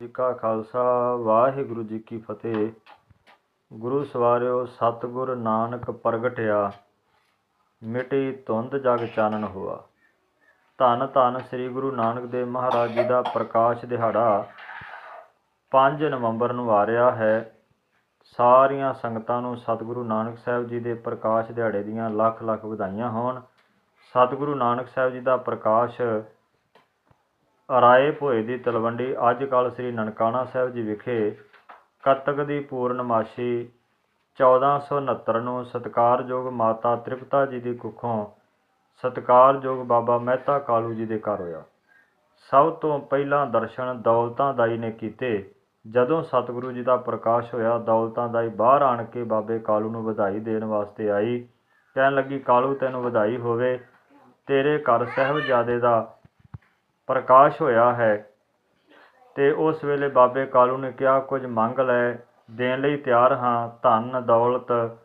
ਜੀ ਕਾ ਖਾਲਸਾ, ਵਾਹਿਗੁਰੂ ਜੀ ਕੀ ਫਤਿਹ। ਗੁਰੂ ਸਵਾਰਿਓ, ਸਤਿਗੁਰ ਨਾਨਕ ਪ੍ਰਗਟਿਆ, ਮਿਟੀ ਧੁੰਦ ਜਗ ਚਾਨਣ ਹੋਆ। ਧੰਨ ਧੰਨ ਸ੍ਰੀ ਗੁਰੂ ਨਾਨਕ ਦੇਵ ਮਹਾਰਾਜ ਜੀ ਦਾ ਪ੍ਰਕਾਸ਼ ਦਿਹਾੜਾ 5 ਨਵੰਬਰ ਨੂੰ ਆ ਰਿਹਾ ਹੈ। ਸਾਰੀਆਂ ਸੰਗਤਾਂ ਨੂੰ ਸਤਿਗੁਰੂ ਨਾਨਕ ਸਾਹਿਬ ਜੀ ਦੇ ਪ੍ਰਕਾਸ਼ ਦਿਹਾੜੇ ਦੀਆਂ ਲੱਖ ਲੱਖ ਵਧਾਈਆਂ ਹੋਣ। ਸਤਿਗੁਰੂ ਨਾਨਕ ਸਾਹਿਬ ਜੀ ਦਾ ਪ੍ਰਕਾਸ਼ ਰਾਏ ਭੋਏ ਦੀ ਤਲਵੰਡੀ ਅੱਜ ਕੱਲ੍ਹ ਸ੍ਰੀ ਨਨਕਾਣਾ ਸਾਹਿਬ ਜੀ ਵਿਖੇ ਕੱਤਕ ਦੀ ਪੂਰਨਮਾਸ਼ੀ 1469 ਨੂੰ ਸਤਿਕਾਰਯੋਗ ਮਾਤਾ ਤ੍ਰਿਪਤਾ ਜੀ ਦੀ ਕੁੱਖੋਂ ਸਤਿਕਾਰਯੋਗ ਬਾਬਾ ਮਹਿਤਾ ਕਾਲੂ ਜੀ ਦੇ ਘਰ ਹੋਇਆ। ਸਭ ਤੋਂ ਪਹਿਲਾਂ ਦਰਸ਼ਨ ਦੌਲਤਾਂ ਦਾਈ ਨੇ ਕੀਤੇ। ਜਦੋਂ ਸਤਿਗੁਰੂ ਜੀ ਦਾ ਪ੍ਰਕਾਸ਼ ਹੋਇਆ, ਦੌਲਤਾਂ ਦਾਈ ਬਾਹਰ ਆਣ ਕੇ ਬਾਬੇ ਕਾਲੂ ਨੂੰ ਵਧਾਈ ਦੇਣ ਵਾਸਤੇ ਆਈ। ਕਹਿਣ ਲੱਗੀ, ਕਾਲੂ, ਤੈਨੂੰ ਵਧਾਈ ਹੋਵੇ। ਤੇਰੇ ਘਰ ਸਾਹਿਬਜ਼ਾਦੇ ਦਾ ਪ੍ਰਕਾਸ਼ ਹੋਇਆ ਹੈ। ਤੇ ਉਸ ਵੇਲੇ ਬਾਬੇ ਕਾਲੂ ਨੇ ਕਿਹਾ, ਕੁਝ ਮੰਗ ਲੈ, ਦੇਣ ਲਈ ਤਿਆਰ ਹਾਂ। ਧਨ, ਦੌਲਤ,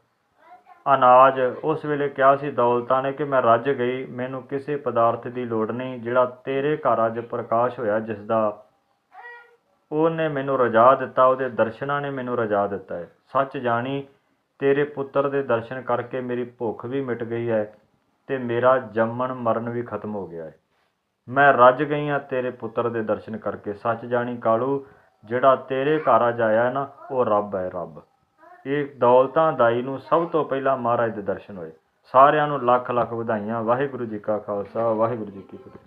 ਅਨਾਜ। ਉਸ ਵੇਲੇ ਕਿਹਾ ਸੀ, ਦੌਲਤਾਂ ਨੇ ਕਿ ਮੈਂ ਰੱਜ ਗਈ। ਮੈਨੂੰ ਕਿਸੇ ਪਦਾਰਥ ਦੀ ਲੋੜ ਨਹੀਂ, ਜਿਹੜਾ ਤੇਰੇ ਘਰ ਅੱਜ ਪ੍ਰਕਾਸ਼ ਹੋਇਆ, ਜਿਸ ਦਾ ਉਹਨੇ ਮੈਨੂੰ ਰਜਾ ਦਿੱਤਾ। ਉਹਦੇ ਦਰਸ਼ਨਾਂ ਨੇ ਮੈਨੂੰ ਰਜਾ ਦਿੱਤਾ ਹੈ। ਸੱਚ ਜਾਣੀ, ਤੇਰੇ ਪੁੱਤਰ ਦੇ ਦਰਸ਼ਨ ਕਰਕੇ ਮੇਰੀ ਭੁੱਖ ਵੀ ਮਿਟ ਗਈ ਹੈ ਤੇ ਮੇਰਾ ਜੰਮਣ ਮਰਨ ਵੀ ਖਤਮ ਹੋ ਗਿਆ ਹੈ। ਮੈਂ ਰੱਜ ਗਈ ਹਾਂ ਤੇਰੇ ਪੁੱਤਰ ਦੇ ਦਰਸ਼ਨ ਕਰਕੇ। ਸੱਚ ਜਾਣੀ ਕਾਲੂ, ਜਿਹੜਾ ਤੇਰੇ ਘਰ ਅੱਜ ਆਇਆ ਨਾ, ਉਹ ਰੱਬ ਹੈ ਰੱਬ। ਇਹ ਦੌਲਤਾਂ ਦਾਈ ਨੂੰ ਸਭ ਤੋਂ ਪਹਿਲਾਂ ਮਹਾਰਾਜ ਦੇ ਦਰਸ਼ਨ ਹੋਏ। ਸਾਰਿਆਂ ਨੂੰ ਲੱਖ ਲੱਖ ਵਧਾਈਆਂ। ਵਾਹਿਗੁਰੂ ਜੀ ਕਾ ਖਾਲਸਾ, ਵਾਹਿਗੁਰੂ ਜੀ ਕੀ ਫਤਿਹ।